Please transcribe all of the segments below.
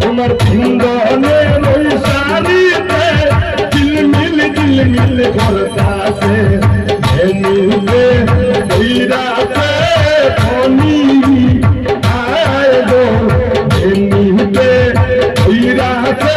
তোমার ওই শাড়িতে ঝিলমিল ঝিলমিল করতাছে এমনিতে ওই রাতে ফনি আয় গো এমনিতে ওই রাতে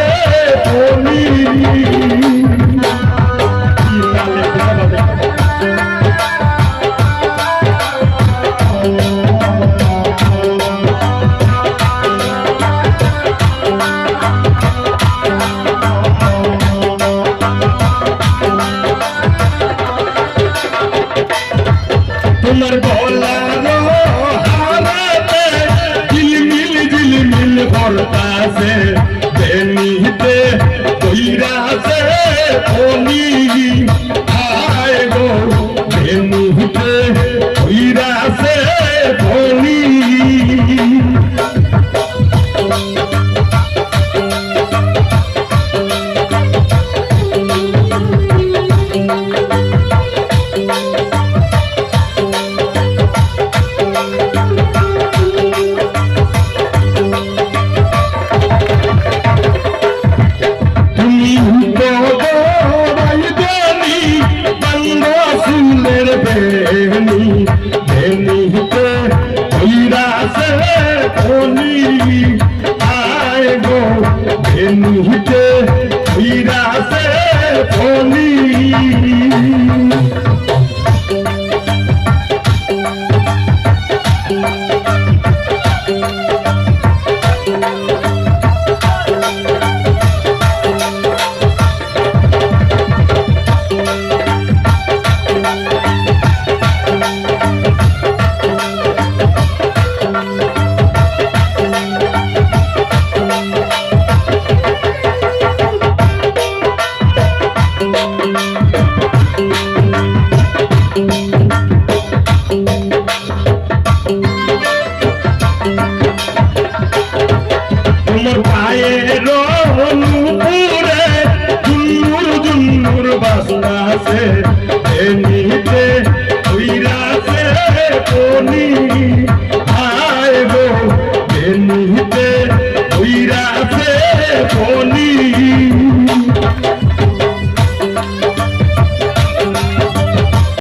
বেনিতে কইরাছে বেনিতে কইরাছে ফনি বাসনাছে এনিতে কইরাছে কোনি আয় গো এনিতে কইরাছে কোনি